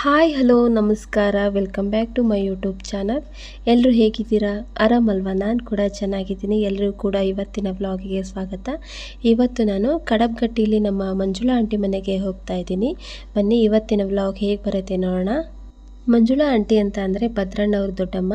Hi, hello, ನಮಸ್ಕಾರ. Welcome back to my YouTube channel. ಎಲ್ಲರೂ ಹೇಗಿದ್ದೀರಾ? ಆರಾಮಲ್ವಾ ನಾನು ಕೂಡ ಚೆನ್ನಾಗಿದ್ದೀನಿ. ಎಲ್ಲರೂ ಕೂಡ ಇವತ್ತಿನ ಬ್ಲಾಗಿಗೆ ಸ್ವಾಗತ. ಇವತ್ತು ನಾನು ಕಡಬ್ಗಟ್ಟಿಲಿ ನಮ್ಮ ಮಂಜುಳಾ ಆಂಟಿ ಮನೆಗೆ ಹೋಗ್ತಾ ಇದ್ದೀನಿ. ಬನ್ನಿ, ಇವತ್ತಿನ ವ್ಲಾಗ್ ಹೇಗೆ ಬರುತ್ತೆ ನೋಡೋಣ. ಮಂಜುಳಾ ಆಂಟಿ ಅಂತ ಅಂದರೆ ಭದ್ರಣ್ಣ ಅವ್ರ ದೊಡ್ಡಮ್ಮ.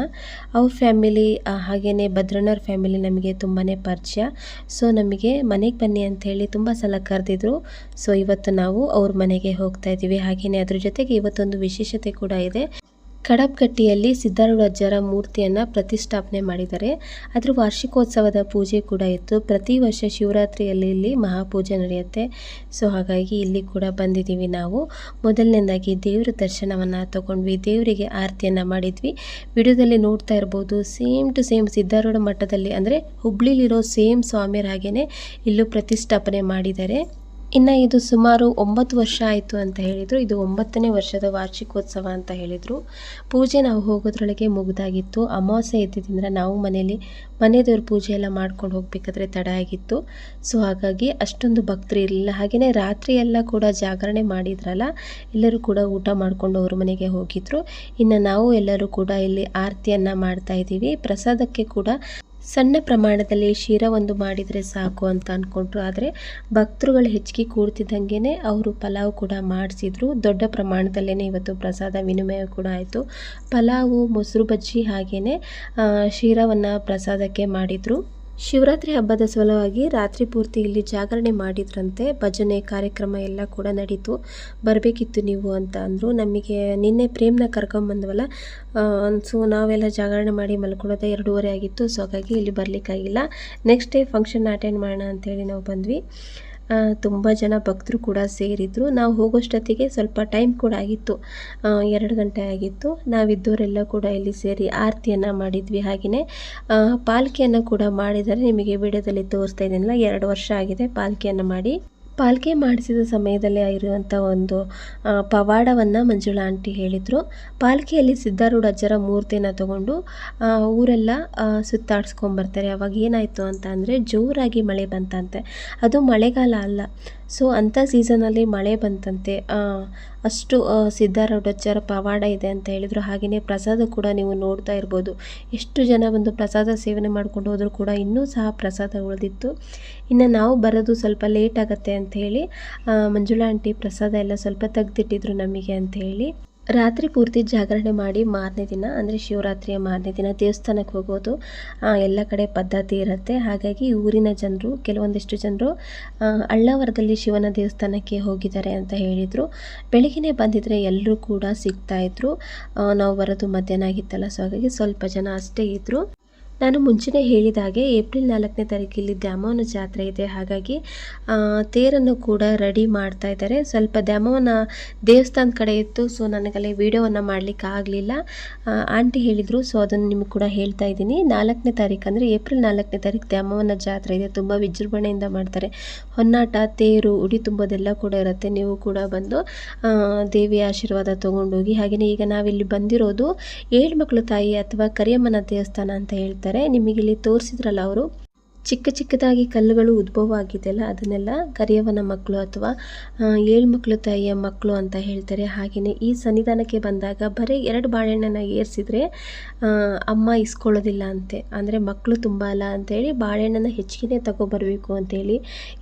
ಅವ್ರ ಫ್ಯಾಮಿಲಿ ಹಾಗೆಯೇ ಭದ್ರಣ್ಣವ್ರ ಫ್ಯಾಮಿಲಿ ನಮಗೆ ತುಂಬಾ ಪರಿಚಯ. ಸೊ, ನಮಗೆ ಮನೆಗೆ ಬನ್ನಿ ಅಂತ ಹೇಳಿ ತುಂಬ ಸಲ ಕರೆದಿದ್ರು. ಸೊ, ಇವತ್ತು ನಾವು ಅವ್ರ ಮನೆಗೆ ಹೋಗ್ತಾ ಇದ್ದೀವಿ. ಹಾಗೆಯೇ ಅದ್ರ ಜೊತೆಗೆ ಇವತ್ತೊಂದು ವಿಶೇಷತೆ ಕೂಡ ಇದೆ. ಕಡಬ್ಗಟ್ಟಿಯಲ್ಲಿ ಸಿದ್ಧಾರೂಢಜ್ಜರ ಮೂರ್ತಿಯನ್ನು ಪ್ರತಿಷ್ಠಾಪನೆ ಮಾಡಿದ್ದಾರೆ ಅದರ ವಾರ್ಷಿಕೋತ್ಸವದ ಪೂಜೆ ಕೂಡ ಇತ್ತು. ಪ್ರತಿ ವರ್ಷ ಶಿವರಾತ್ರಿಯಲ್ಲಿ ಇಲ್ಲಿ ಮಹಾಪೂಜೆ ನಡೆಯುತ್ತೆ. ಸೊ ಹಾಗಾಗಿ ಇಲ್ಲಿ ಕೂಡ ಬಂದಿದ್ದೀವಿ ನಾವು. ಮೊದಲನೇದಾಗಿ ದೇವರ ದರ್ಶನವನ್ನು ತಗೊಂಡ್ವಿ. ದೇವರಿಗೆ ಆರತಿಯನ್ನು ಮಾಡಿದ್ವಿ. ವಿಡಿಯೋದಲ್ಲಿ ನೋಡ್ತಾ ಇರ್ಬೋದು ಸೇಮ್ ಟು ಸೇಮ್ ಸಿದ್ಧಾರೂಢ ಮಠದಲ್ಲಿ, ಅಂದರೆ ಹುಬ್ಳಿಲಿರೋ ಸೇಮ್ ಸ್ವಾಮಿಯರ ಹಾಗೆಯೇ ಇಲ್ಲೂ ಪ್ರತಿಷ್ಠಾಪನೆ ಮಾಡಿದ್ದಾರೆ. ಇನ್ನು ಇದು ಸುಮಾರು ಒಂಬತ್ತು ವರ್ಷ ಆಯಿತು ಅಂತ ಹೇಳಿದರು. ಇದು ಒಂಬತ್ತನೇ ವರ್ಷದ ವಾರ್ಷಿಕೋತ್ಸವ ಅಂತ ಹೇಳಿದರು. ಪೂಜೆ ನಾವು ಹೋಗೋದ್ರೊಳಗೆ ಮುಗಿದಾಗಿತ್ತು. ಅಮಾವಾಸ್ಯೆ ಇದ್ದಿದ್ದರಿಂದ ನಾವು ಮನೆಯಲ್ಲಿ ಮನೆ ದೇವ್ರ ಪೂಜೆ ಎಲ್ಲ ಮಾಡ್ಕೊಂಡು ಹೋಗಬೇಕಾದ್ರೆ ತಡ ಆಗಿತ್ತು. ಸೊ ಹಾಗಾಗಿ ಅಷ್ಟೊಂದು ಭಕ್ತರು ಇರಲಿಲ್ಲ. ಹಾಗೆಯೇ ರಾತ್ರಿ ಎಲ್ಲ ಕೂಡ ಜಾಗರಣೆ ಮಾಡಿದ್ರಲ್ಲ, ಎಲ್ಲರೂ ಕೂಡ ಊಟ ಮಾಡಿಕೊಂಡು ಅವ್ರ ಮನೆಗೆ ಹೋಗಿದ್ರು. ಇನ್ನು ನಾವು ಎಲ್ಲರೂ ಕೂಡ ಇಲ್ಲಿ ಆರತಿಯನ್ನು ಮಾಡ್ತಾ ಇದ್ದೀವಿ. ಪ್ರಸಾದಕ್ಕೆ ಕೂಡ ಸಣ್ಣ ಪ್ರಮಾಣದಲ್ಲಿ ಶಿರ ಒಂದು ಮಾಡಿದರೆ ಸಾಕು ಅಂತ ಅಂದ್ಕೊಂಡ್ರು ಆದರೆ ಭಕ್ತರುಗಳು ಹೆಚ್ಚಿಗೆ ಕೂಡ್ತಿದ್ದಂಗೆ ಅವರು ಪಲಾವ್ ಕೂಡ ಮಾಡಿಸಿದ್ರು. ದೊಡ್ಡ ಪ್ರಮಾಣದಲ್ಲೇ ಇವತ್ತು ಪ್ರಸಾದ ವಿನಿಮಯ ಕೂಡ ಆಯಿತು. ಪಲಾವು, ಮೊಸರು ಬಜ್ಜಿ ಹಾಗೆಯೇ ಶಿರವನ್ನು ಪ್ರಸಾದಕ್ಕೆ ಮಾಡಿದರು. ಶಿವರಾತ್ರಿ ಹಬ್ಬದ ಸಲುವಾಗಿ ರಾತ್ರಿ ಪೂರ್ತಿ ಇಲ್ಲಿ ಜಾಗರಣೆ ಮಾಡಿದ್ರಂತೆ. ಭಜನೆ ಕಾರ್ಯಕ್ರಮ ಎಲ್ಲ ಕೂಡ ನಡೀತು. ಬರಬೇಕಿತ್ತು ನೀವು ಅಂತ ಅಂದರು. ನಮಗೆ ನಿನ್ನೆ ಪ್ರೇಮ್ನ ಕರ್ಕೊಂಬಂದ್ವಲ್ಲ ಸೊ ನಾವೆಲ್ಲ ಜಾಗರಣೆ ಮಾಡಿ ಮಲ್ಕೊಳ್ಳೋದೇ ಎರಡೂವರೆ ಆಗಿತ್ತು. ಸೊ ಹಾಗಾಗಿ ಇಲ್ಲಿ ಬರಲಿಕ್ಕಾಗಿಲ್ಲ. ನೆಕ್ಸ್ಟ್ ಡೇ ಫಂಕ್ಷನ್ ಅಟೆಂಡ್ ಮಾಡೋಣ ಅಂತೇಳಿ ನಾವು ಬಂದ್ವಿ. ತುಂಬ ಜನ ಭಕ್ತರು ಕೂಡ ಸೇರಿದ್ರು. ನಾವು ಹೋಗೋಷ್ಟೊತ್ತಿಗೆ ಸ್ವಲ್ಪ ಟೈಮ್ ಕೂಡ ಆಗಿತ್ತು. ಎರಡು ಗಂಟೆ ಆಗಿತ್ತು. ನಾವಿದ್ದವರೆಲ್ಲ ಕೂಡ ಇಲ್ಲಿ ಸೇರಿ ಆರತಿಯನ್ನು ಮಾಡಿದ್ವಿ. ಹಾಗೆಯೇ ಪಾಲ್ಕಿಯನ್ನು ಕೂಡ ಮಾಡಿದರೆ ನಿಮಗೆ ವಿಡಿಯೋದಲ್ಲಿ ತೋರಿಸ್ತಾ ಇದ್ದೀನಲ್ಲ, ಎರಡು ವರ್ಷ ಆಗಿದೆ ಪಾಲ್ಕಿಯನ್ನು ಮಾಡಿ. ಪಾಲ್ಕೆ ಮಾಡಿಸಿದ ಸಮಯದಲ್ಲಿ ಇರುವಂಥ ಒಂದು ಪವಾಡವನ್ನು ಮಂಜುಳಾ ಆಂಟಿ ಹೇಳಿದರು. ಪಾಲ್ಕೆಯಲ್ಲಿ ಸಿದ್ಧಾರೂಢ ಅಜ್ಜರ ಮೂರ್ತಿನ ತಗೊಂಡು ಊರೆಲ್ಲ ಸುತ್ತಾಡಿಸ್ಕೊಂಬರ್ತಾರೆ. ಅವಾಗ ಏನಾಯಿತು ಅಂತ ಅಂದರೆ ಜೋರಾಗಿ ಮಳೆ ಬಂತಂತೆ. ಅದು ಮಳೆಗಾಲ ಅಲ್ಲ. ಸೊ ಅಂಥ ಸೀಸನಲ್ಲಿ ಮಳೆ ಬಂತಂತೆ. ಅಷ್ಟು ಸಿದ್ಧಾರೂಢಜ್ಜರ ಪವಾಡ ಇದೆ ಅಂತ ಹೇಳಿದರು. ಹಾಗೆಯೇ ಪ್ರಸಾದ ಕೂಡ ನೀವು ನೋಡ್ತಾ ಇರ್ಬೋದು. ಎಷ್ಟು ಜನ ಬಂದು ಪ್ರಸಾದ ಸೇವನೆ ಮಾಡ್ಕೊಂಡು ಹೋದರೂ ಕೂಡ ಇನ್ನೂ ಸಹ ಪ್ರಸಾದ ಉಳಿದಿತ್ತು. ಇನ್ನು ನಾವು ಬರೋದು ಸ್ವಲ್ಪ ಲೇಟ್ ಆಗುತ್ತೆ ಅಂತ ಹೇಳಿ ಮಂಜುಳಾ ಆಂಟಿ ಪ್ರಸಾದ ಎಲ್ಲ ಸ್ವಲ್ಪ ತೆಗೆದಿಟ್ಟಿದ್ರು ನಮಗೆ ಅಂತ ಹೇಳಿ. ರಾತ್ರಿ ಪೂರ್ತಿ ಜಾಗರಣೆ ಮಾಡಿ ಮಾರನೇ ದಿನ, ಅಂದರೆ ಶಿವರಾತ್ರಿಯ ಮಾರನೇ ದಿನ ದೇವಸ್ಥಾನಕ್ಕೆ ಹೋಗೋದು ಎಲ್ಲ ಕಡೆ ಪದ್ಧತಿ ಇರುತ್ತೆ. ಹಾಗಾಗಿ ಊರಿನ ಜನರು, ಕೆಲವೊಂದಿಷ್ಟು ಜನರು ಅಳ್ಳವರದಲ್ಲಿ ಶಿವನ ದೇವಸ್ಥಾನಕ್ಕೆ ಹೋಗಿದ್ದಾರೆ ಅಂತ ಹೇಳಿದರು. ಬೆಳಗ್ಗೆ ಬಂದಿದ್ದರೆ ಎಲ್ಲರೂ ಕೂಡ ಸಿಗ್ತಾಯಿದ್ರು ನಾವು ಬರೋದು ಮಧ್ಯಾಹ್ನ ಆಗಿತ್ತಲ್ಲ, ಸೊ ಹಾಗಾಗಿ ಸ್ವಲ್ಪ ಜನ ಅಷ್ಟೇ ಇದ್ದರು ನಾನು ಮುಂಚೆನೇ ಹೇಳಿದ ಹಾಗೆ ಏಪ್ರಿಲ್ ನಾಲ್ಕನೇ ತಾರೀಕಿಲ್ಲಿ ದ್ಯಾಮವನ ಜಾತ್ರೆ ಇದೆ. ಹಾಗಾಗಿ ತೇರನ್ನು ಕೂಡ ರೆಡಿ ಮಾಡ್ತಾ ಇದ್ದಾರೆ. ಸ್ವಲ್ಪ ದ್ಯಾಮವನ ದೇವಸ್ಥಾನದ ಕಡೆ ಇತ್ತು, ಸೊ ನನಗಲ್ಲಿ ವೀಡಿಯೋವನ್ನು ಮಾಡಲಿಕ್ಕೆ ಆಗಲಿಲ್ಲ. ಆಂಟಿ ಹೇಳಿದರು, ಸೊ ಅದನ್ನು ನಿಮಗೆ ಕೂಡ ಹೇಳ್ತಾ ಇದ್ದೀನಿ. ನಾಲ್ಕನೇ ತಾರೀಕು ಅಂದರೆ ಏಪ್ರಿಲ್ ನಾಲ್ಕನೇ ತಾರೀಕು ದ್ಯಾಮವನ ಜಾತ್ರೆ ಇದೆ. ತುಂಬ ವಿಜೃಂಭಣೆಯಿಂದ ಮಾಡ್ತಾರೆ. ಹೊನ್ನಾಟ, ತೇರು, ಉಡಿ ತುಂಬೋದೆಲ್ಲ ಕೂಡ ಇರುತ್ತೆ. ನೀವು ಕೂಡ ಬಂದು ದೇವಿಯ ಆಶೀರ್ವಾದ ತೊಗೊಂಡೋಗಿ. ಹಾಗೆಯೇ ಈಗ ನಾವಿಲ್ಲಿ ಬಂದಿರೋದು ಏಳು ಮಕ್ಕಳು ತಾಯಿ ಅಥವಾ ಕರಿಯಮ್ಮನ ದೇವಸ್ಥಾನ ಅಂತ ಹೇಳ್ತಾರೆ ನಿಮಗೆ ಇಲ್ಲಿ ತೋರಿಸಿದ್ರಲ್ಲ ಅವರು. ಚಿಕ್ಕ ಚಿಕ್ಕದಾಗಿ ಕಲ್ಲುಗಳು ಉದ್ಭವ ಆಗಿದೆಯಲ್ಲ ಅದನ್ನೆಲ್ಲ ಕರಿಯವನ ಮಕ್ಕಳು ಅಥವಾ ಏಳು ಮಕ್ಕಳು ತಾಯಿಯ ಮಕ್ಕಳು ಅಂತ ಹೇಳ್ತಾರೆ. ಹಾಗೆಯೇ ಈ ಸನ್ನಿಧಾನಕ್ಕೆ ಬಂದಾಗ ಬರೀ ಎರಡು ಬಾಳೆಹಣ್ಣನ್ನು ಏರಿಸಿದ್ರೆ ಅಮ್ಮ ಇಸ್ಕೊಳ್ಳೋದಿಲ್ಲ ಅಂತೆ. ಅಂದರೆ ಮಕ್ಕಳು ತುಂಬ ಅಲ್ಲ ಅಂತೇಳಿ ಬಾಳೆಹಣ್ಣನ್ನು ಹೆಚ್ಚಿಗೆ ತಗೊಬರಬೇಕು ಅಂತೇಳಿ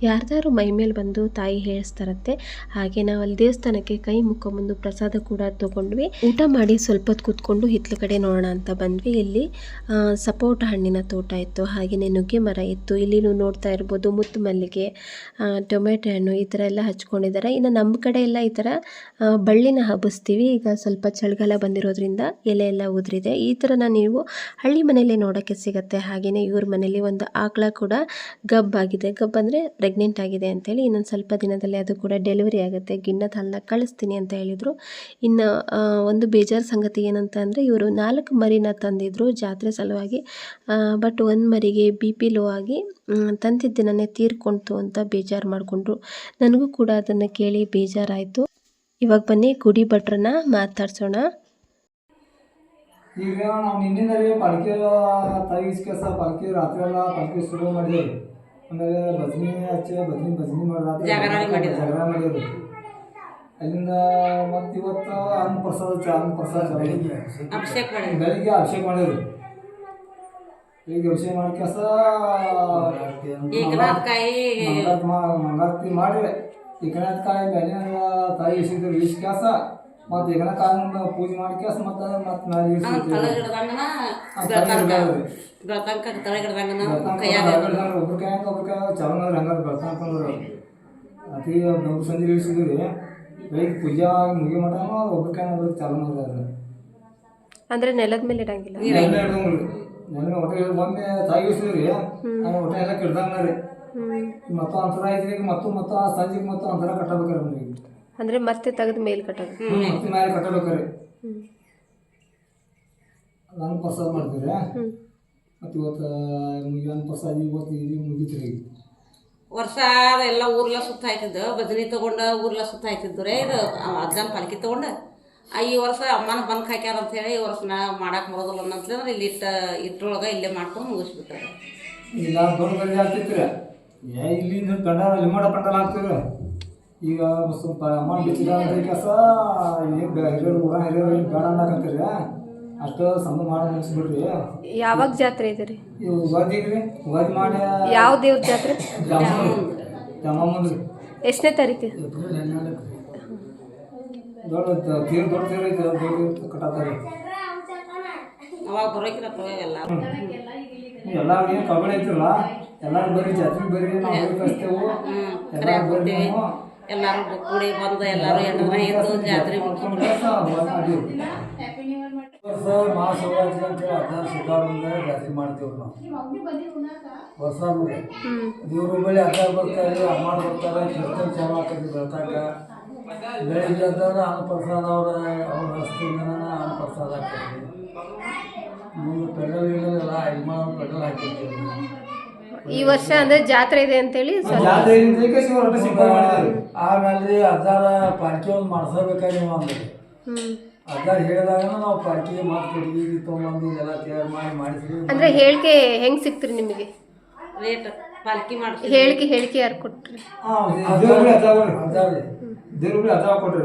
ಯಾರ್ದಾರು ಮೈ ಮೇಲೆ ಬಂದು ತಾಯಿ ಹೇಳಿಸ್ತಾರಂತೆ. ಹಾಗೆ ನಾವು ಅಲ್ಲಿ ದೇವಸ್ಥಾನಕ್ಕೆ ಕೈ ಮುಕ್ಕೊಂಬಂದು ಪ್ರಸಾದ ಕೂಡ ತೊಗೊಂಡ್ವಿ. ಊಟ ಮಾಡಿ ಸ್ವಲ್ಪ ಹೊತ್ತು ಕೂತ್ಕೊಂಡು ಹಿತ್ಲ ಕಡೆ ನೋಡೋಣ ಅಂತ ಬಂದ್ವಿ. ಇಲ್ಲಿ ಸಪೋಟ ಹಣ್ಣಿನ ತೋಟ ಇತ್ತು. ಹಾಗೆಯೇ ನುಗ್ಗೆ ಮರ ಇತ್ತು. ಇಲ್ಲಿ ನೀವು ನೋಡ್ತಾ ಇರ್ಬೋದು, ಮುತ್ತು ಮಲ್ಲಿಗೆ ಟೊಮೆಟೊ ಹಣ್ಣು ಈ ಥರ ಎಲ್ಲ ಹಚ್ಕೊಂಡಿದ್ದಾರೆ. ಇನ್ನು ನಮ್ಮ ಕಡೆ ಎಲ್ಲ ಈ ಥರ ಬಳ್ಳಿನ ಹಬ್ಬಿಸ್ತೀವಿ. ಈಗ ಸ್ವಲ್ಪ ಚಳಿಗಾಲ ಬಂದಿರೋದ್ರಿಂದ ಎಲೆ ಎಲ್ಲ ಉದುರಿದೆ. ಈ ಥರನ ನೀವು ಹಳ್ಳಿ ಮನೆಯಲ್ಲೇ ನೋಡೋಕ್ಕೆ ಸಿಗುತ್ತೆ. ಹಾಗೆಯೇ ಇವ್ರ ಮನೇಲಿ ಒಂದು ಆಕಳ ಕೂಡ ಗಬ್ ಆಗಿದೆ. ಗಬ್ ಅಂದರೆ ಪ್ರೆಗ್ನೆಂಟ್ ಆಗಿದೆ ಅಂತೇಳಿ ಇನ್ನೊಂದು ಸ್ವಲ್ಪ ದಿನದಲ್ಲಿ ಅದು ಕೂಡ ಡೆಲಿವರಿ ಆಗುತ್ತೆ. ಗಿಣ್ಣದ ಹಾಲನ್ನ ಕಳಿಸ್ತೀನಿ ಅಂತ ಹೇಳಿದರು. ಇನ್ನು ಒಂದು ಬೇಜಾರು ಸಂಗತಿ ಏನಂತ ಅಂದರೆ ಇವರು ನಾಲ್ಕು ಮರಿನ ತಂದಿದ್ರು ಜಾತ್ರೆ ಸಲುವಾಗಿ. ಬಟ್ ಒಂದು ಮರಿಗೆ ಬಿ ಪಿ ಲೋ ಆಗಿ ತಂದಿದ್ದ ತಂದಿದ್ದನ್ನೇ ತೀರ್ಕೊಂತು ಅಂತ ಬೇಜಾರು ಮಾಡಿಕೊಂಡ್ರು. ನನಗೂ ಕೂಡ ಅದನ್ನು ಕೇಳಿ ಬೇಜಾರಾಯಿತು. ಇವಾಗ ಬನ್ನಿ ಗುಡಿ ಭಟ್ರನ್ನ ಮಾತಾಡ್ಸೋಣ. ಈಗ ನಾವು ನಿನ್ನಿಂದ ಪಾಲ್ಕಿ ತೆಗಿಸ್ಕೆಸ ಪಾಲಕಿ ರಾತ್ರಿ ಎಲ್ಲ ಪಾಲಕಿ ಶುರು ಮಾಡಿದ್ರು ಆಮೇಲೆ ಭಜನಿ ಹಚ್ಚಿ ಭಜನಿ ಭಜನಿ ಮಾಡಿ ರಾತ್ರಿ ಜಾಗರಣೆ ಮಾಡಿದ್ರು. ಅಲ್ಲಿಂದ ಮತ್ತೆ ಇವತ್ತು ಅನ್ನ ಪ್ರಸಾದ ಚಾ ಅನ್ನ ಪ್ರಸಾದ ಬೆಳಿಗ್ಗೆ ಅಭಿಷೇಕ ಮಾಡಿದ್ರು. ಬೆಳಿಗ್ಗೆ ವಿಷಯ ಮಾಡಿ ಕೆಲಸ ಏಕನಾಥಕಾಯಿ ಮಂಗಾರತಿ ಮಾಡಿ ಏಕನಾಥಕಾಯಿ ಬೆಲೆ ತಾಯಿ ಇಸಿದ್ರು ಇಷ್ಟು ಕೆಲಸ. ಮತ್ತು ಕಾಲ ಪೂಜೆ ಮಾಡಿ ಕೆಲಸ ಮತ್ತೆ ಮತ್ತೆ ಮೇಲೆ ಒಬ್ರು ಕೈಯಾಗ. ಒಬ್ರು ಕೈಯಾಗ ಚಾಲು ಮಾಡಿದ್ರು ಹಂಗಾರೆ ಬೆಳ್ತಂಕಂದ್ರೆ ಅತಿ ಬೆಳಗ್ಗೆ ಸಂಜೆ ಇಳಿಸಿದ್ರಿ. ರೀ ಬೆಳಿಗ್ಗೆ ಪೂಜೆ ಮುಗಿ ಮಟ ಒಬ್ರು ಕೈಯಾಗ ಒಬ್ರು ಅಂದ್ರೆ ನೆಲದ ಮೇಲೆ ಇಡಂಗಿಲ್ಲ. ಹೊಟ್ಟೆ ಹಿಡ್ದು ಒಮ್ಮೆ ತಾಯಿ ಇಳಿಸಿದ್ರಿ ಆಮೇಲೆ ಹೊಟ್ಟೆ ಎಲ್ಲ ಕೆಡ್ದಂಗ ರೀ. ಮತ್ತು ಅಂತರ ಐತ್ರಿ ಮತ್ತು ಮತ್ತು ಆ ಸಂಜೆಗೆ ಮತ್ತು ಅಂತರ ಕಟ್ಟಬೇಕ್ರಿ ನಮಗೆ ಅಂದರೆ ಮತ್ತೆ ತೆಗೆದು ಮೇಲ್ ಕಟ್ಟೋದು. ಮತ್ತೆ ಮೇಲೆ ಕಟ್ಟಬೇಕ್ರಿ. ನಾನು ಪ್ರಸಾದ ಮಾಡ್ತೀರಿ. ಮತ್ತು ಇವತ್ತು ಮುಗಿಯನ್ ಪ್ರಸಾದ ಇವತ್ತು ಇದು ಮುಗಿತ್ರಿ ವರ್ಷ ಎಲ್ಲ ಊರ್ಲ ಸುತ್ತ ಹಾಯ್ತಿದ್ದು ಬದನಿ ತಗೊಂಡ ಊರ್ಲ ಸುತ್ತ ಹಾಯ್ತಿದ್ದು ರೀ ಇದು. ಅಜ್ಜನ ಪಾಲ್ಕಿ ತಗೊಂಡ. ಈ ವರ್ಷ ಅಮ್ಮನ ಬಂಕ್ ಹಾಕ್ಯಾರ ಅಂತ ಹೇಳಿ ಈ ವರ್ಷ ನಾ ಮಾಡಕ್ ಬರೋದಿಲ್ಲ ಅಂತಂದ್ರೆ ಇಲ್ಲಿ ಇಟ್ಟ ಇಟ್ರೊಳಗೆ ಇಲ್ಲೇ ಮಾಡ್ಕೊಂಡು ಮುಗಿಸ್ಬಿಟ್ಟಾರೆ. ಇಲ್ಲ ದೊಡ್ಡ ಗಂಜಿ ಹಾಕ್ತಿತ್ರಿ ಏ ಇಲ್ಲಿ ಪೆಂಡಲ್ ಲಿಮೋಡ ಪೆಂಡಲ್ ಈಗ ಸ್ವಲ್ಪ ಅಮೌಂಟ್ ಬಿಚ್ಚಿದ ಕೆಲಸ ಏನು ಹಿರಿಯರು ಊರ ಹಿರಿಯರು ಏನು ಬೇಡ ಅನ್ನಕಂತೀರಿ ಅಷ್ಟು ಸಂಭವ ಮಾಡಿ ಮುಗಿಸ್ಬಿಡ್ರಿ ಯಾವಾಗ ಜಾತ್ರೆ ಇದ್ರಿ ರೀ? ಇವು ಉಗಾದಿಗೆ ರೀ. ಉಗಾದಿ ಮಾಡಿ ಯಾವ ದೇವ್ರ ಜಾತ್ರೆ? ಜಮ್ಮಮ್ಮಂದ್ರಿ ಎಷ್ಟನೇ ತಾರೀಕು? ದೊಡ್ಡ ತೀರ್ ದೊಡ್ಡ ತೀರ್ ಐತೆ ದೊಡ್ಡ ಕಟ್ಟಾತಾರೆ ಅವಾಗ ಬರೋಕಿರ ಎಲ್ಲ ಎಲ್ಲ ಏನು ಕಬಡ್ಡಿ ಐತಿರಲ್ಲ ಎಲ್ಲಾರು ಬರೀ ಜಾತ್ರೆ ಬರೀ ನಾವು ಹೋಗಿ ಕಳಿಸ್ತೇವು ಎಲ್ಲಾರು ಬರ್ತೀವಿ ಎಲ್ಲಾರು ಕೂಡಿ ಬಂದು ಎಲ್ಲಾರು ದಿನ ಇದ್ದು ಜಾತ್ರೆ ವರ್ಷ ಮಹಾಶಿವರಾತ್ರಿ ಅಂತೇಳಿ ಹದಿನಾರು ಶುಕ್ರವಾರದಿಂದ ಜಾತ್ರೆ ಮಾಡ್ತೀವಿ ನಾವು ಹೊಸ ದೇವ್ರ ಬಳಿ ಅಡ್ಡ ಬರ್ತಾರೆ ಅಮ್ಮ ಬರ್ತಾರೆ ಕೀರ್ತನ ಚಾಲು ಆಗ್ತದೆ ಬೆಳ್ತಾಕ ಬೆಳಿಗ್ಗೆ ಎದ್ದಾಗ ಅನ್ನ ಪ್ರಸಾದ ಅವ್ರ ಅವ್ರ ಹಸ್ತಿಂದ ಅನ್ನ ಪ್ರಸಾದ ಆಗ್ತದೆ ಮುಂದೆ ಪೆಡಲ್ ಗಿಡಲ್ ಎಲ್ಲ ಇದು ಮಾಡೋ ಪೆಡಲ್ ಹಾಕಿರ್ತೀವಿ ಈ ವರ್ಷ ಅಂದರೆ ಜಾತ್ರೆ ಇದೆ ಅಂತೇಳಿ ಆಮೇಲೆ ಅದಾರ ಪಾರ್ಕಿ ಒಂದು ಮಾಡ್ಸಬೇಕಾಗಿ ನೀವು ಅಂದ್ರೆ. ಅದಾರ ಹೇಳಿದಾಗ ನಾವು ಪಾರ್ಕಿ ಮತ್ತೆ ಹುಡುಗಿ ತೊಗೊಂಬಂದು ಇದೆಲ್ಲ ತಯಾರು ಮಾಡಿ ಮಾಡಿದ್ವಿ ಅಂದ್ರೆ ಹೇಳಿಕೆ ಹೆಂಗ್ ಸಿಕ್ತ್ರಿ ನಿಮಗೆ? ರೇಟ್ ಪಾಲ್ಕಿ ಮಾಡ್ತೀವಿ. ಹೇಳಿಕೆ ಹೇಳಿಕೆ ಯಾರು ಕೊಟ್ರಿ? ದೇವ್ರಿಗೆ ಅದಾವ ಕೊಟ್ರಿ.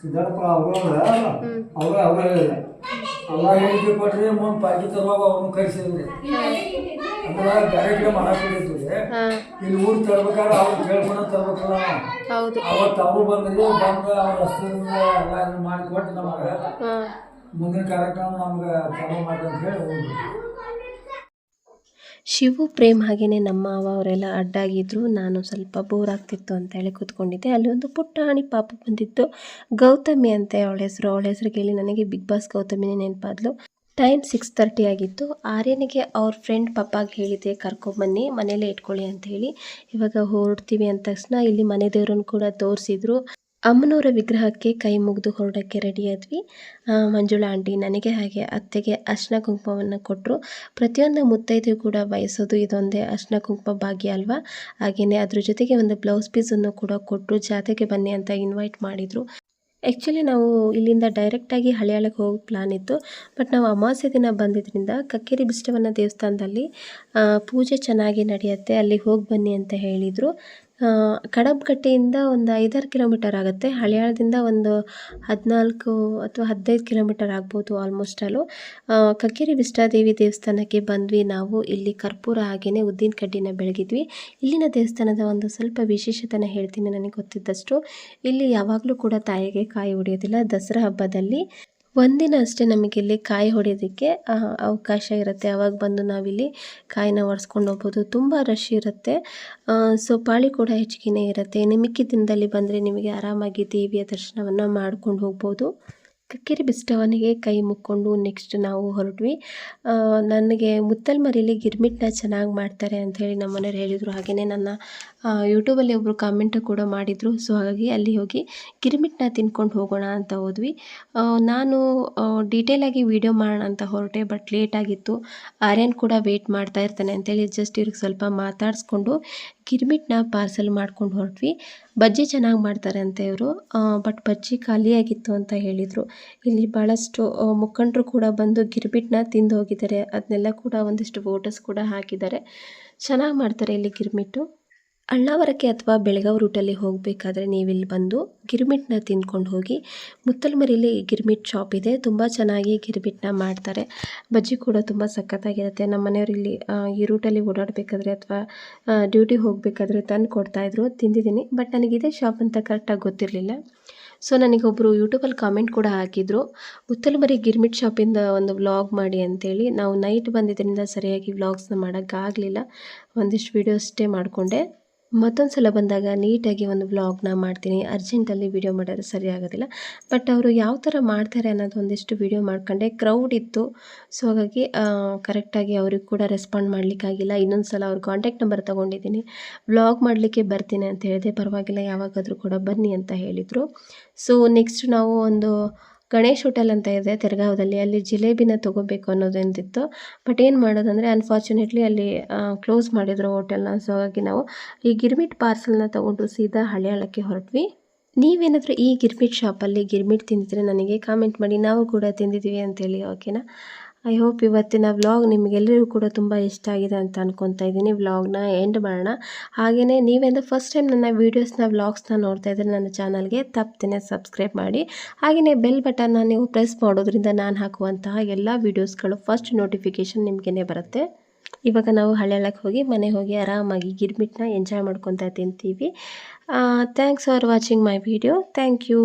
ಸಿದ್ಧಾರ್ಥಪ್ಪ ಅವರು ಅವ್ರ ಅವ್ರ ಹೇಳಿದ್ರೆ. ಅಲ್ಲ ಹೇಳಿಕೆ ಕೊಟ್ರಿ ಮುಂದೆ ಪಾಕಿ ತರುವಾಗ ಅವ್ರನ್ನ ಕರೆಸಿದ್ರಿ ಅಂದ್ರೆ ಬೇರೆ ಕಡೆ ಮಾಡಕ್ ಇಲ್ಲಿ ಊರು ತರ್ಬೇಕಾದ್ರೆ ಅವ್ರು ಕೇಳ್ಕೊಂಡು ತರ್ಬೇಕಲ್ಲ. ಅವಾಗ ಅವತ್ತು ಅವರು ಬಂದ್ರಿ ಬಂದು ಅವ್ರ ಹಸ್ತಿಂದ ಎಲ್ಲ ಮಾಡಿ ಮಾಡಿಕೊಟ್ಟು ನಮಗೆ ಮುಂದಿನ ಕಾರ್ಯಕ್ರಮ ನಮ್ಗೆ ತಗೊಂಡ್ ಮಾಡ್ರಿ ಅಂತ ಹೇಳಿ ಹೋಗ್ರಿ ಶಿವು ಪ್ರೇಮ್ ಹಾಗೆಯೇ ನಮ್ಮ ಮಾವ ಅವರೆಲ್ಲ ಅಡ್ಡಾಗಿದ್ರು. ನಾನು ಸ್ವಲ್ಪ ಬೋರ್ ಆಗ್ತಿತ್ತು ಅಂತ ಹೇಳಿ ಕೂತ್ಕೊಂಡಿದ್ದೆ. ಅಲ್ಲಿ ಒಂದು ಪುಟ್ಟಾಣಿ ಪಾಪ ಬಂದಿತ್ತು. ಗೌತಮಿ ಅಂತ ಅವಳ ಹೆಸರು. ಅವಳ ಹೆಸರು ಕೇಳಿ ನನಗೆ ಬಿಗ್ ಬಾಸ್ ಗೌತಮಿನೇ ನೆನಪಾದ್ಲು. ಟೈಮ್ ಸಿಕ್ಸ್ ತರ್ಟಿ ಆಗಿತ್ತು. ಆರ್ಯನಿಗೆ ಅವ್ರ ಫ್ರೆಂಡ್ ಪಪ್ಪಾಗೆ ಹೇಳಿದ್ದೆ, ಕರ್ಕೊಂಬನ್ನಿ, ಮನೇಲೇ ಇಟ್ಕೊಳ್ಳಿ ಅಂತ ಹೇಳಿ. ಇವಾಗ ಹೊರಡ್ತೀವಿ ಅಂದ ತಕ್ಷಣ ಇಲ್ಲಿ ಮನೆ ದೇವ್ರನ್ನ ಕೂಡ ತೋರಿಸಿದ್ರು. ಅಮ್ಮನವರ ವಿಗ್ರಹಕ್ಕೆ ಕೈ ಮುಗಿದು ಹೊರಡೋಕ್ಕೆ ರೆಡಿ ಆದ್ವಿ ಆ, ಮಂಜುಳಾ ಆಂಟಿ ನನಗೆ ಹಾಗೆ ಅತ್ತೆಗೆ ಅರ್ಶಿನ ಕುಂಕುಮವನ್ನು ಕೊಟ್ಟರು ಪ್ರತಿಯೊಂದು ಮುತ್ತೈದೆ ಕೂಡ ಬಯಸೋದು ಇದೊಂದೇ ಅರ್ಶಿನ ಕುಂಕುಮ ಭಾಗ್ಯ ಅಲ್ವಾ? ಹಾಗೆಯೇ ಅದ್ರ ಜೊತೆಗೆ ಒಂದು ಬ್ಲೌಸ್ ಪೀಸನ್ನು ಕೂಡ ಕೊಟ್ಟರು ಜಾತ್ರೆಗೆ ಬನ್ನಿ ಅಂತ ಇನ್ವೈಟ್ ಮಾಡಿದರು. ಆ್ಯಕ್ಚುಲಿ ನಾವು ಇಲ್ಲಿಂದ ಡೈರೆಕ್ಟಾಗಿ ಹಳೆಯಾಳಕ್ಕೆ ಹೋಗೋ ಪ್ಲಾನ್ ಇತ್ತು. ಬಟ್ ನಾವು ಅಮಾವಾಸ್ಯೆ ದಿನ ಬಂದಿದ್ದರಿಂದ ಕಕ್ಕೇರಿ ಬಿಷ್ಟವನ್ನ ದೇವಸ್ಥಾನದಲ್ಲಿ ಪೂಜೆ ಚೆನ್ನಾಗಿ ನಡೆಯುತ್ತೆ ಅಲ್ಲಿ ಹೋಗಿ ಬನ್ನಿ ಅಂತ ಹೇಳಿದರು. ಕಡಬಗಟ್ಟೆಯಿಂದ ಒಂದು ಐದಾರು ಕಿಲೋಮೀಟರ್ ಆಗುತ್ತೆ. ಹಳಿಯಾಳದಿಂದ ಒಂದು ಹದಿನಾಲ್ಕು ಅಥವಾ ಹದಿನೈದು ಕಿಲೋಮೀಟರ್ ಆಗ್ಬೋದು ಆಲ್ಮೋಸ್ಟ್ ಅಲ್ಲೂ. ಕಕ್ಕೇರಿ ವಿಷ್ಣಾದೇವಿ ದೇವಸ್ಥಾನಕ್ಕೆ ಬಂದ್ವಿ ನಾವು. ಇಲ್ಲಿ ಕರ್ಪೂರ ಹಾಗೆಯೇ ಉದ್ದಿನ ಕಡ್ಡಿನ ಬೆಳಗಿದ್ವಿ. ಇಲ್ಲಿನ ದೇವಸ್ಥಾನದ ಒಂದು ಸ್ವಲ್ಪ ವಿಶೇಷತೆನ ಹೇಳ್ತೀನಿ ನನಗೆ ಗೊತ್ತಿದ್ದಷ್ಟು. ಇಲ್ಲಿ ಯಾವಾಗಲೂ ಕೂಡ ತಾಯಿಗೆ ಕಾಯಿ ಹೊಡೆಯೋದಿಲ್ಲ. ದಸರಾ ಹಬ್ಬದಲ್ಲಿ ಒಂದಿನ ಅಷ್ಟೇ ನಮಗಿಲ್ಲಿ ಕಾಯಿ ಹೊಡೆಯೋದಕ್ಕೆ ಅವಕಾಶ ಇರುತ್ತೆ. ಆವಾಗ ಬಂದು ನಾವಿಲ್ಲಿ ಕಾಯಿನ ಒರೆಸ್ಕೊಂಡು ಹೋಗ್ಬೋದು. ತುಂಬ ರಶ್ ಇರುತ್ತೆ. ಸೊ ಪಾಳಿ ಕೂಡ ಹೆಚ್ಚಿಗೆನೇ ಇರುತ್ತೆ. ನಿಮಗೆ ದಿನದಲ್ಲಿ ಬಂದರೆ ನಿಮಗೆ ಆರಾಮಾಗಿ ದೇವಿಯ ದರ್ಶನವನ್ನು ಮಾಡ್ಕೊಂಡು ಹೋಗ್ಬೋದು. ಕಕ್ಕೇರಿ ಬಿಸ್ಟವನಿಗೆ ಕೈ ಮುಕ್ಕೊಂಡು ನೆಕ್ಸ್ಟ್ ನಾವು ಹೊರಟ್ವಿ. ನನಗೆ ಮುತ್ತಲ್ ಮರಿಲಿ ಗಿರ್ಮಿಟ್ನ ಚೆನ್ನಾಗಿ ಮಾಡ್ತಾರೆ ಅಂತ ಹೇಳಿ ನಮ್ಮ ಮನೆಯವ್ರು ಹೇಳಿದರು. ಹಾಗೆಯೇ ನನ್ನ ಯೂಟ್ಯೂಬಲ್ಲಿ ಒಬ್ಬರು ಕಾಮೆಂಟ್ ಕೂಡ ಮಾಡಿದರು. ಸೊ ಹಾಗಾಗಿ ಅಲ್ಲಿ ಹೋಗಿ ಗಿರ್ಮಿಟ್ನ ತಿನ್ಕೊಂಡು ಹೋಗೋಣ ಅಂತ ಹೋದ್ವಿ. ನಾನು ಡೀಟೇಲಾಗಿ ವೀಡಿಯೋ ಮಾಡೋಣ ಅಂತ ಹೊರಟೆ ಬಟ್ ಲೇಟಾಗಿತ್ತು ಆರ್ಯನ್ ಕೂಡ ವೆಯ್ಟ್ ಮಾಡ್ತಾ ಇರ್ತಾನೆ ಅಂತೇಳಿ ಜಸ್ಟ್ ಇವ್ರಿಗೆ ಸ್ವಲ್ಪ ಮಾತಾಡಿಸ್ಕೊಂಡು ಗಿರ್ಮಿಟ್ನ ಪಾರ್ಸೆಲ್ ಮಾಡ್ಕೊಂಡು ಹೊರಟ್ವಿ. ಬಜ್ಜಿ ಚೆನ್ನಾಗಿ ಮಾಡ್ತಾರೆ ಅಂತ ಇವರು. ಬಟ್ ಬಜ್ಜಿ ಖಾಲಿಯಾಗಿತ್ತು ಅಂತ ಹೇಳಿದರು. ಇಲ್ಲಿ ಭಾಳಷ್ಟು ಮುಖಂಡರು ಕೂಡ ಬಂದು ಗಿರ್ಮಿಟ್ನ ತಿಂದು ಹೋಗಿದ್ದಾರೆ. ಅದನ್ನೆಲ್ಲ ಕೂಡ ಒಂದಿಷ್ಟು ಫೋಟೋಸ್ ಕೂಡ ಹಾಕಿದ್ದಾರೆ. ಚೆನ್ನಾಗಿ ಮಾಡ್ತಾರೆ ಇಲ್ಲಿ ಗಿರ್ಮಿಟ್ಟು. ಅಣ್ಣಾವರಕ್ಕೆ ಅಥವಾ ಬೆಳಗಾವಿ ರೂಟಲ್ಲಿ ಹೋಗಬೇಕಾದ್ರೆ ನೀವಿಲ್ಲಿ ಬಂದು ಗಿರ್ಮಿಟ್ನ ತಿಂದ್ಕೊಂಡು ಹೋಗಿ ಮುತ್ತಲ್ಮರಿಲಿ ಗಿರ್ಮಿಟ್ ಶಾಪ್ ಇದೆ. ತುಂಬ ಚೆನ್ನಾಗಿ ಗಿರ್ಮಿಟ್ನ ಮಾಡ್ತಾರೆ. ಬಜ್ಜಿ ಕೂಡ ತುಂಬ ಸಖತ್ತಾಗಿರುತ್ತೆ. ನಮ್ಮ ಮನೆಯವರು ಇಲ್ಲಿ ಆ, ಈ ರೂಟಲ್ಲಿ ಓಡಾಡಬೇಕಾದ್ರೆ ಅಥವಾ ಡ್ಯೂಟಿ ಹೋಗಬೇಕಾದ್ರೆ ತಂದು ಕೊಡ್ತಾಯಿದ್ರು ತಿಂದಿದ್ದೀನಿ. ಬಟ್ ನನಗೆ ಇದೇ ಶಾಪ್ ಅಂತ ಕರೆಕ್ಟಾಗಿ ಗೊತ್ತಿರಲಿಲ್ಲ. ಸೊ ನನಗೊಬ್ಬರು ಯೂಟ್ಯೂಬಲ್ಲಿ ಕಾಮೆಂಟ್ ಕೂಡ ಹಾಕಿದರು. ಮುತ್ತಲ್ಮರಿ ಗಿರ್ಮಿಟ್ ಶಾಪಿಂದ ಒಂದು ವ್ಲಾಗ್ ಮಾಡಿ ಅಂತೇಳಿ. ನಾವು ನೈಟ್ ಬಂದಿದ್ದರಿಂದ ಸರಿಯಾಗಿ ವ್ಲಾಗ್ಸ್ನ ಮಾಡೋಕ್ಕಾಗಲಿಲ್ಲ. ಒಂದಿಷ್ಟು ವೀಡಿಯೋ ಅಷ್ಟೇ ಮಾಡಿಕೊಂಡೆ. ಮತ್ತೊಂದು ಸಲ ಬಂದಾಗ ನೀಟಾಗಿ ಒಂದು ವ್ಲಾಗ್ನ ಮಾಡ್ತೀನಿ. ಅರ್ಜೆಂಟಲ್ಲಿ ವೀಡಿಯೋ ಮಾಡೋದು ಸರಿ ಆಗೋದಿಲ್ಲ. ಬಟ್ ಅವರು ಯಾವ ಥರ ಮಾಡ್ತಾರೆ ಅನ್ನೋದು ಒಂದಿಷ್ಟು ವೀಡಿಯೋ ಮಾಡ್ಕೊಂಡೆ. ಕ್ರೌಡ್ ಇತ್ತು. ಸೊ ಹಾಗಾಗಿ ಕರೆಕ್ಟಾಗಿ ಅವ್ರಿಗೆ ಕೂಡ ರೆಸ್ಪಾಂಡ್ ಮಾಡಲಿಕ್ಕಾಗಿಲ್ಲ. ಇನ್ನೊಂದು ಸಲ ಅವ್ರ ಕಾಂಟ್ಯಾಕ್ಟ್ ನಂಬರ್ ತೊಗೊಂಡಿದ್ದೀನಿ. ವ್ಲಾಗ್ ಮಾಡಲಿಕ್ಕೆ ಬರ್ತೀನಿ ಅಂತ ಹೇಳಿದೆ. ಪರವಾಗಿಲ್ಲ, ಯಾವಾಗಾದರೂ ಕೂಡ ಬನ್ನಿ ಅಂತ ಹೇಳಿದರು. ಸೊ ನೆಕ್ಸ್ಟ್ ನಾವು ಒಂದು ಗಣೇಶ್ ಹೋಟೆಲ್ ಅಂತ ಇದೆ ತೆರಗಾವದಲ್ಲಿ. ಅಲ್ಲಿ ಜಿಲೇಬಿನ ತೊಗೋಬೇಕು ಅನ್ನೋದೊಂದಿತ್ತು ಬಟ್ ಏನು ಮಾಡೋದಂದರೆ ಅನ್ಫಾರ್ಚುನೇಟ್ಲಿ ಅಲ್ಲಿ ಕ್ಲೋಸ್ ಮಾಡಿದ್ರು ಹೋಟೆಲ್ನ. ಸೊ ಹಾಗಾಗಿ ನಾವು ಈ ಗಿರ್ಮಿಟ್ ಪಾರ್ಸಲ್ನ ತೊಗೊಂಡು ಸೀದಾ ಹಳೆಯಾಳಕ್ಕೆ ಹೊರಟ್ವಿ. ನೀವೇನಾದರೂ ಈ ಗಿರ್ಮಿಟ್ ಶಾಪಲ್ಲಿ ಗಿರ್ಮಿಟ್ ತಿಂದಿದ್ರೆ ನನಗೆ ಕಾಮೆಂಟ್ ಮಾಡಿ. ನಾವು ಕೂಡ ತಿಂದಿದ್ದೀವಿ ಅಂತೇಳಿ ಓಕೆನಾ ಐ ಹೋಪ್ ಇವತ್ತಿನ ವ್ಲಾಗ್ ನಿಮಗೆಲ್ಲರಿಗೂ ಕೂಡ ತುಂಬ ಇಷ್ಟ ಆಗಿದೆ ಅಂತ ಅನ್ಕೊತಾ ಇದ್ದೀನಿ. ವ್ಲಾಗ್ನ ಎಂಡ್ ಮಾಡೋಣ. ಹಾಗೆಯೇ ನೀವೆಂದು ಫಸ್ಟ್ ಟೈಮ್ ನನ್ನ ವೀಡಿಯೋಸ್ನ ವ್ಲಾಗ್ಸ್ನ ನೋಡ್ತಾ ಇದ್ದರೆ ನನ್ನ ಚಾನಲ್ಗೆ ತಪ್ಪದೇ ಸಬ್ಸ್ಕ್ರೈಬ್ ಮಾಡಿ. ಹಾಗೆಯೇ ಬೆಲ್ ಬಟನ್ನ ನೀವು ಪ್ರೆಸ್ ಮಾಡೋದ್ರಿಂದ ನಾನು ಹಾಕುವಂತಹ ಎಲ್ಲ ವೀಡಿಯೋಸ್ಗಳು ಫಸ್ಟ್ ನೋಟಿಫಿಕೇಷನ್ ನಿಮಗೇ ಬರುತ್ತೆ. ಇವಾಗ ನಾವು ಹಳ್ಳೆಳಕ್ಕೆ ಹೋಗಿ ಮನೆ ಹೋಗಿ ಆರಾಮಾಗಿ ಗಿರ್ಮಿಟ್ನ ಎಂಜಾಯ್ ಮಾಡ್ಕೊತಾ ತಿಂತೀವಿ. Thanks for watching my video thank you